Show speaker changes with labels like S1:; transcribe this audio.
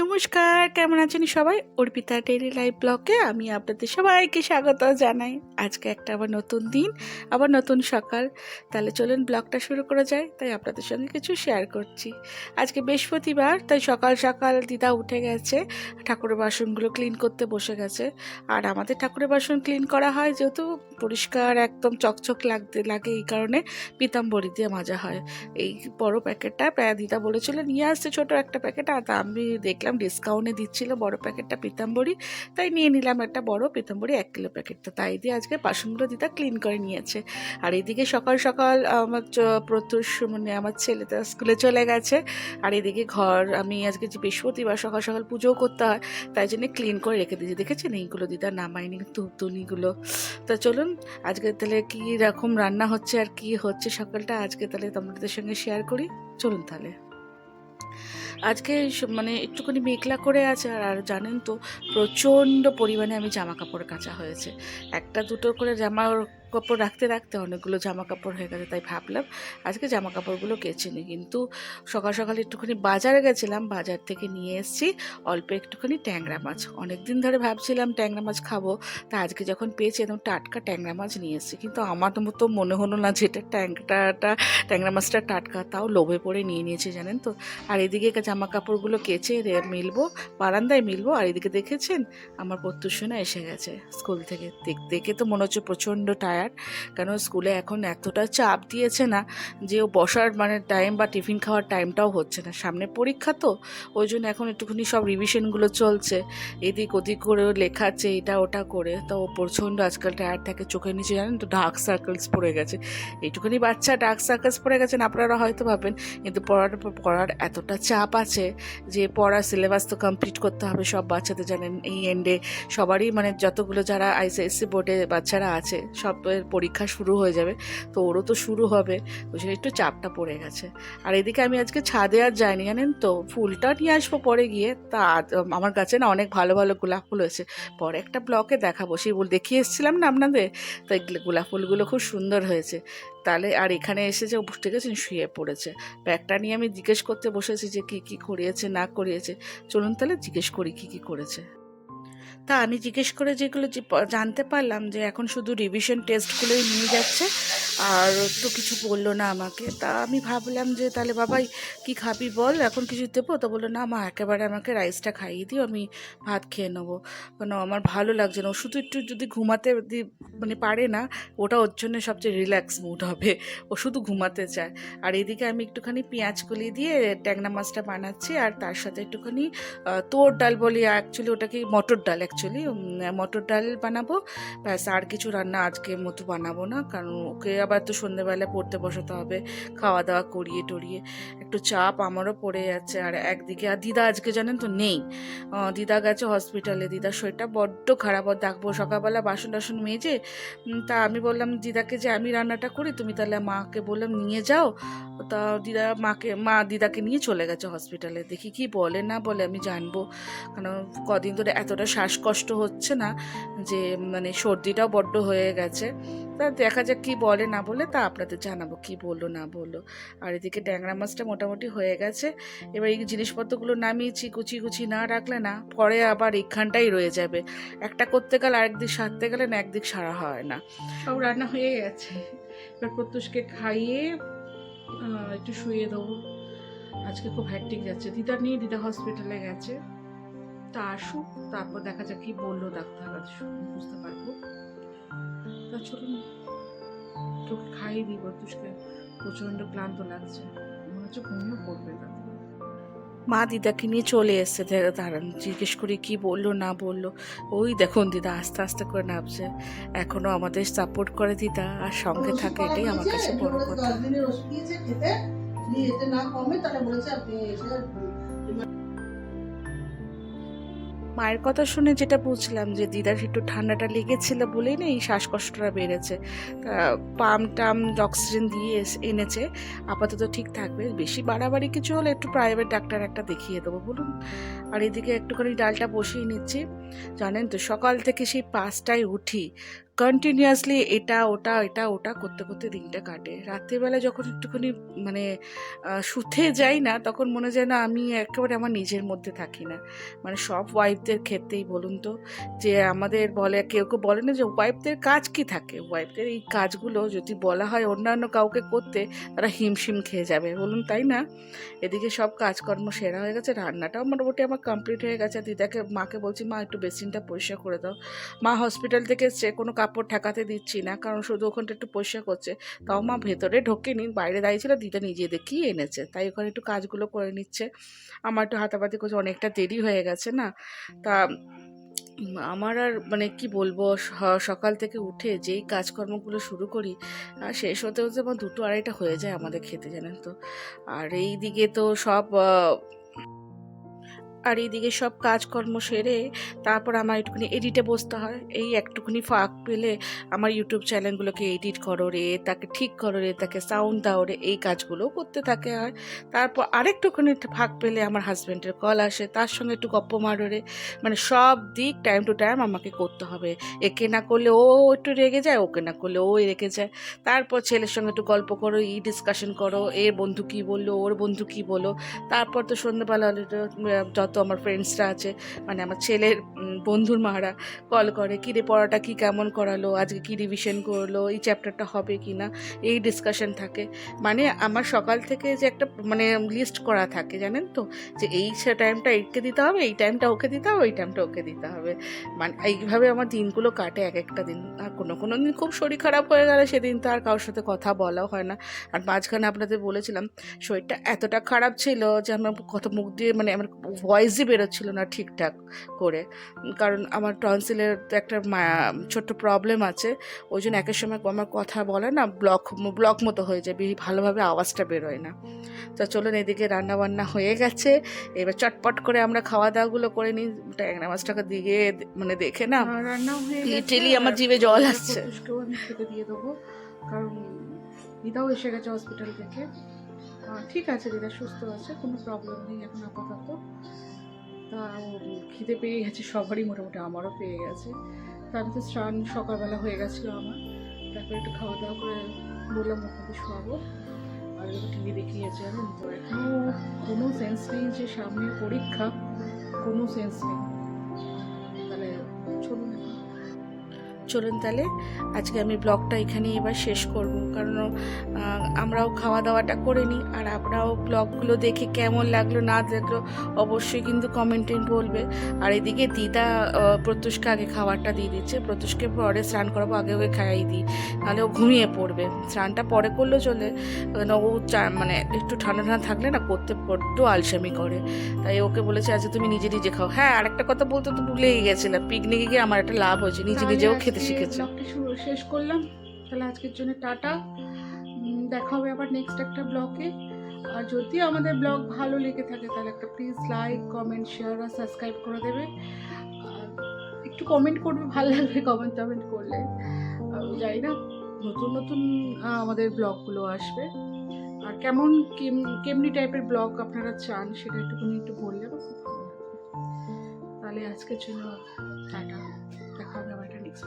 S1: নমস্কার, কেমন আছেন সবাই? অর্পিতা ডেইলি লাইফ ব্লগে আমি আপনাদের সবাইকে স্বাগত জানাই। আজকে একটা আবার নতুন দিন, আবার নতুন সকাল। তাহলে চলুন ব্লগটা শুরু করা যায় তাই আপনাদের সঙ্গে কিছু শেয়ার করছি। আজকে বৃহস্পতিবার, তাই সকাল সকাল দিদা উঠে গেছে, ঠাকুরের বাসনগুলো ক্লিন করতে বসে গেছে। আর আমাদের ঠাকুরের বাসন ক্লিন করা হয় যেহেতু পরিষ্কার, একদম চকচক লাগতে লাগে এই কারণে পিতাম্বরি দিয়ে মাজা হয়। এই বড় প্যাকেটটা প্রায় দিদা বলেছিল, নিয়ে আসছে ছোট একটা প্যাকেট। আর আমি দেখলাম ডিসকাউন্টে দিচ্ছিল বড় প্যাকেটটা পিতাম্বরী, তাই নিয়ে নিলাম একটা বড়, পিতাম্বরী এক কিলো প্যাকেটটা তাই দিয়ে আজকে বাসনগুলো দিদা ক্লিন করে নিয়েছে। আর এদিকে সকাল সকাল আমার প্রত্যুষ মানে আমার ছেলে তো স্কুলে চলে গেছে। আর এদিকে ঘর, আমি আজকে যে বৃহস্পতিবার সকাল সকাল পুজোও করতে হয়, তাই জন্য ক্লিন করে রেখে দিয়েছি। দেখেছেন? এইগুলো দিদা নামাইনি ধূপধুনিগুলো তা চলুন আজকে তাহলে কী রকম রান্না হচ্ছে আর কি হচ্ছে সকালটা আজকে তাহলে তোমাদের সঙ্গে শেয়ার করি। চলুন তাহলে। আজকে মানে একটুখানি মেঘলা করে আছে আর আর জানেন তো প্রচণ্ড পরিমাণে আমি জামা কাপড় কাচা হয়েছে। একটা দুটো করে জামা কাপড় রাখতে রাখতে অনেকগুলো জামা কাপড় হয়ে গেছে তাই ভাবলাম আজকে জামা কাপড়গুলো কেচে নিই। কিন্তু সকাল সকাল একটুখানি বাজারে গেছিলাম, বাজার থেকে নিয়ে এসেছি অল্প একটুখানি ট্যাংরা মাছ। অনেক দিন ধরে ভাবছিলাম ট্যাংরা মাছ খাব, তা আজকে যখন পেয়েছি একদম টাটকা ট্যাংরা মাছ নিয়ে এসেছি। কিন্তু আমার মতো মনে হলো না যে এটা ট্যাংরা মাছটা টাটকা, তাও লোভে পড়ে নিয়ে নিয়েছে জানেন তো। আর এদিকে জামা কাপড়গুলো কেচে মিলবো, বারান্দায় মিলবো, আর এদিকে দেখেছেন? আমার প্রত্যুষণা এসে গেছে স্কুল থেকে। দেখ- তো মনে হচ্ছে প্রচণ্ড টায়ার্ড কেন স্কুলে এখন এতটা চাপ দিয়েছে না যে ও বসার মানে টাইম বা টিফিন খাওয়ার টাইমটাও হচ্ছে না। সামনে পরীক্ষা তো, ওই জন্য এখন একটুখানি সব রিভিশনগুলো চলছে। এদিক ওদিক করে লেখাচ্ছে এটা ওটা করে। তো ও প্রচণ্ড আজকাল টায়ার্ড থাকে, চোখের নিচে জানেন তো ডার্ক সার্কেলস পড়ে গেছে। এইটুখানি বাচ্চা ডার্ক সার্কেলস পড়ে গেছেন আপনারা হয়তো ভাবেন, কিন্তু পড়ার পড়ার এতটা চাপ আছে যে পড়ার সিলেবাস তো কমপ্লিট করতে হবে, সব বাচ্চাদের জানেন এই এন্ডে সবারই মানে যতগুলো যারা আইসিএসসি বোর্ডে বাচ্চারা আছে সব পরীক্ষা শুরু হয়ে যাবে, তো ওরও তো শুরু হবে ওই জন্য একটু চাপটা পড়ে গেছে। আর এদিকে আমি আজকে ছাদে আর যাইনি, জানেন তো? ফুলটা নিয়ে আসব পরে গিয়ে, তা আমার কাছে না অনেক ভালো ভালো গোলাপ ফুল হয়েছে। পরে একটা ব্লকে দেখাবো, সেই বল দেখিয়ে এসেছিলাম না আপনাদের? তো গোলাপ ফুলগুলো খুব সুন্দর হয়েছে। তাহলে আর এখানে এসে যে ঠিক আছে শুয়ে পড়েছে। ব্যাগটা নিয়ে আমি জিজ্ঞেস করতে বসেছি যে কি কি করিয়েছে, না করিয়েছে। চলুন তাহলে জিজ্ঞেস করি কি কি করেছে। তা আমি জিজ্ঞেস করে যেগুলো জানতে পারলাম যে এখন শুধু রিভিশন টেস্টগুলোই নিয়ে যাচ্ছে, আর তো কিছু বলল না আমাকে। তা আমি ভাবলাম যে, তাহলে বাবাই, কি খাবি বল? এখন কিছু দেবো? তো বলল, না মা, একেবারে আমাকে রাইসটা খাইয়ে দিও, আমি ভাত খেয়ে নেব। কেন আমার ভালো লাগছে না। শুধু একটু যদি ঘুমাতে মানে পারে না, ওটা ওর জন্য সবচেয়ে রিল্যাক্স মুড হবে। ও শুধু ঘুমাতে চায়। আর এদিকে আমি একটুখানি পেঁয়াজ কলি দিয়ে ট্যাংরা মাছটা বানাচ্ছি, আর তার সাথে একটুখানি তোর ডাল বলি অ্যাকচুয়ালি ওটাকে মটর ডাল অ্যাকচুয়ালি মটর ডাল বানাবো। ব্যাস, আর কিছু রান্না আজকে মতো বানাবো না, কারণ ওকে আবার তো সন্ধ্যেবেলা পড়তে বসাতে হবে, খাওয়া দাওয়া করিয়ে টরিয়ে একটু চাপ আমারও পড়ে যাচ্ছে। আর একদিকে, আর দিদা আজকে জানেন তো নেই। দিদা গেছে হসপিটালে দিদার শরীরটা বড্ড খারাপ। আর ডাকবো সকালবেলা বাসন টাসন মেজে তা আমি বললাম, দিদাকে যে আমি রান্নাটা করি, তুমি তাহলে মাকে বললাম, নিয়ে যাও। তা দিদা মাকে, মা দিদাকে নিয়ে চলে গেছে হসপিটালে দেখি কি বলে, না বলে আমি জানব। কারণ কদিন ধরে এতটা শ্বাসকষ্ট হচ্ছে না যে মানে সর্দিটাও বড্ড হয়ে গেছে। তা দেখা যাক কি বলে না বলে, তা আপনাদের জানাব কি বলল না বলল। আর এদিকে ট্যাংরা মাছটা মোটামুটি হয়ে গেছে। এবার এই জিনিসপত্রগুলো নামিয়েছি কুচি কুচি না রাখলে না, পরে আবার এইখানটাই রয়ে যাবে। একটা করতে গেলে আরেকদিক সারতে গেলে না একদিক সারা হয় না।
S2: সব রান্না হয়ে গেছে। এবার প্রত্যুষকে খাইয়ে একটু শুয়ে দেবো। আজকে খুব হ্যাকটিক যাচ্ছে। দিদা নিয়ে দিদা হসপিটালে গেছে। তা আসুক, তারপর দেখা যাক কি বলল ডাক্তার। বুঝতে পারব। তা চলুন তোকে খাইয়ে দিই প্রত্যুষকে প্রচণ্ড ক্লান্ত লাগছে। মনে হচ্ছে ঘুমিয়ে পড়বে তাতে
S1: মা দিদাকে নিয়ে চলে এসছে দাঁড়ান জিজ্ঞেস করি কি বলল না বলল। ওই দেখুন দিদা আস্তে আস্তে করে নামছে। এখনও আমাদের সাপোর্ট করে দিদা আর সঙ্গে থাকে এটাই আমার কাছে বড় কথা।
S3: না কমে তাহলে বলেছে আপনি এসে
S1: মায়ের কথা শুনে যেটা বুঝলাম যে দিদার একটু ঠান্ডাটা লেগেছিল বলেই না এই শ্বাসকষ্টটা বেড়েছে। তা পাম টাম, অক্সিজেন দিয়ে এনেছে। আপাতত ঠিক থাকবে। বেশি বাড়াবাড়ি কিছু হলে একটু প্রাইভেট ডাক্তার একটা দেখিয়ে দেবো, বলুন। আর এদিকে একটুখানি ডালটা বসিয়ে নিচ্ছি। জানেন তো সকাল থেকে সেই পাঁচটায় উঠি। কন্টিনিউয়াসলি এটা, ওটা এটা, ওটা করতে করতে দিনটা কাটে। রাত্রিবেলা যখন একটুখানি মানে শুতে যাই না, তখন মনে যায় না আমি একেবারে আমার নিজের মধ্যে থাকি না। মানে সব ওয়াইফদের ক্ষেত্রেই বলুন তো, যে আমাদের বলে, কেউ কেউ বলে না যে ওয়াইফদের কাজ কি থাকে? ওয়াইফদের এই কাজগুলো যদি বলা হয় অন্যান্য কাউকে করতে, তারা হিমশিম খেয়ে যাবে। বলুন তাই না? এদিকে সব কাজকর্ম সেরা হয়ে গেছে, রান্নাটাও মোটামুটি আমার কমপ্লিট হয়ে গেছে। দিদাকে, মাকে বলছি, মা, একটু বেসিনটা পরিষ্কার করে দাও। মা হসপিটাল থেকে এসছে, কোনো কাপড় ঠেকাতে দিচ্ছি না, কারণ শুধু ওখানটা একটু পরিষ্কার করছে। তাও মা ভেতরে ঢোকেনি, বাইরে দাঁড়িয়েছিল, দিদা নিজে দেখেই এনেছে? তাই ওখানে একটু কাজগুলো করে নিচ্ছে। আমার একটু হাতাপাতি করছে, অনেকটা দেরি হয়ে গেছে না? তা আমার আর মানে কি বলব সকাল থেকে উঠে যেই কাজকর্মগুলো শুরু করি শেষ হতে হতে আমার দুটো আড়াইটা হয়ে যায় আমাদের খেতে, জানেন তো? আর এই দিকে তো সব আর এইদিকে সব কাজকর্ম সেরে তারপর আমার একটুখানি এডিটে বসতে হয়। এই একটুখানি ফাঁক পেলে আমার ইউটিউব চ্যানেলগুলোকে এডিট করো রে, তাকে ঠিক করো রে, তাকে সাউন্ড দাও রে, এই কাজগুলোও করতে থাকে হয় তারপর আরেকটুখানি ফাঁক পেলে আমার হাজব্যান্ডের কল আসে, তার সঙ্গে একটু গপ্প মারো রে। মানে সব দিক টাইম টু টাইম আমাকে করতে হবে। একে না করলে ও একটু রেগে যায়, ওকে না করলে ও রেগে যায়। তারপর ছেলের সঙ্গে একটু গল্প করো ই ডিসকাশন করো, এর বন্ধু কী বলল, ওর বন্ধু কী বলল তারপর তো সন্ধ্যেবেলা যত আমার ফ্রেন্ডসরা আছে। মানে আমার ছেলের বন্ধুর মারা কল করে কী রে পড়াটা কী কেমন করালো? আজকে কী রিভিশন করল? এই চ্যাপ্টারটা হবে কি না এই ডিসকাশন থাকে। মানে আমার সকাল থেকে যে একটা মানে লিস্ট করা থাকে, জানেন তো? যে এই টাইমটা একে দিতে হবে, এই টাইমটা ওকে দিতে হবে, ওই টাইমটা ওকে দিতে হবে। মানে এইভাবে আমার দিনগুলো কাটে এক একটা দিন। আর কোনো কোনো দিন খুব শরীর খারাপ হয়ে গেলে সেদিন তো আর কারোর সাথে কথা বলাও হয় না। আর মাঝখানে আপনাদের বলেছিলাম, শরীরটা এতটা খারাপ ছিল যে আমার কত মুখ দিয়ে মানে আমার ভয়েসই বেরোচ্ছিল না ঠিকঠাক করে কারণ আমার টনসিলের তো একটা ছোট্ট প্রবলেম আছে ওই জন্য একের সময় আমার কথা বলে না ব্লক ব্লক মতো হয়ে যায় ভালোভাবে আওয়াজটা বেরোয় না তো চলুন এদিকে রান্না বান্না হয়ে গেছে এবার চটপট করে আমরা খাওয়া দাওয়াগুলো করে নিই ট্যাংরা মাছটাকে দিয়ে মানে দেখে না
S2: হয়ে
S1: আমার জিভে জল আসছে।
S2: দিয়ে দেবো কারণ দিদাও এসে গেছে হসপিটাল থেকে ঠিক আছে, দিদা, সুস্থ আছে, কোনো প্রবলেম নেই এখন আপাতত। তা খিদে পেয়ে গেছে সবারই, মোটামুটি আমারও পেয়ে গেছে। তা আমি তো স্নান সকালবেলা হয়ে গেছিল আমার। তারপরে একটু খাওয়া দাওয়া করে বললাম ওখানে শোয়াবো। আর একটু টিভি দেখিয়েছে, জানেন তো এখনও কোনো সেন্স নেই যে সামনে পরীক্ষা, কোনো সেন্স নেই। চলুন
S1: তাহলে আজকে আমি ব্লগটা এখানে এবার শেষ করব। কারণ আমরাও খাওয়া দাওয়াটা করে নিই আর আপনারাও ব্লগগুলো দেখে কেমন লাগল না দেখল অবশ্যই কিন্তু কমেন্টে বলবে। আর এদিকে দিদা প্রত্যুষকে আগে খাবারটা দিয়ে দিচ্ছে। প্রত্যুষকে পরে স্নান করাবো আগে ওকে খাইয়ে দিই। নাহলে ও ঘুমিয়ে পড়বে। স্নানটা পরে করলেও চলে। ও মানে একটু ঠান্ডা ঠান্ডা থাকলে না করতে বড্ড আলসামি করে। তাই ওকে বলেছে আচ্ছা তুমি নিজে নিজে খাও। হ্যাঁ আরেকটা কথা বলতে তো ভুলেই গেছিলাম। পিকনিকে গিয়ে আমার একটা লাভ হয়েছে। নিজে নিজেও খেতে
S2: আজকে
S1: শিখেছে।
S2: ব্লগটি শুরু শেষ করলাম। তাহলে আজকের জন্য টাটা। দেখা হবে আবার নেক্সট একটা ব্লগে আর যদি আমাদের ব্লগ ভালো লেগে থাকে তাহলে একটা প্লিজ লাইক কমেন্ট শেয়ার আর সাবস্ক্রাইব করে দেবে। আর একটু কমেন্ট করবে ভালো লাগবে কমেন্ট টমেন্ট করলে। জানি না নতুন নতুন আমাদের ব্লগগুলো আসবে। আর কেমন কেম- কেমনি টাইপের ব্লগ আপনারা চান সেটা একটুখানি একটু বললে আমার খুব ভালো লাগবে। তাহলে আজকের জন্য টাটা। দেখা হবে আবার একটা নেক্সট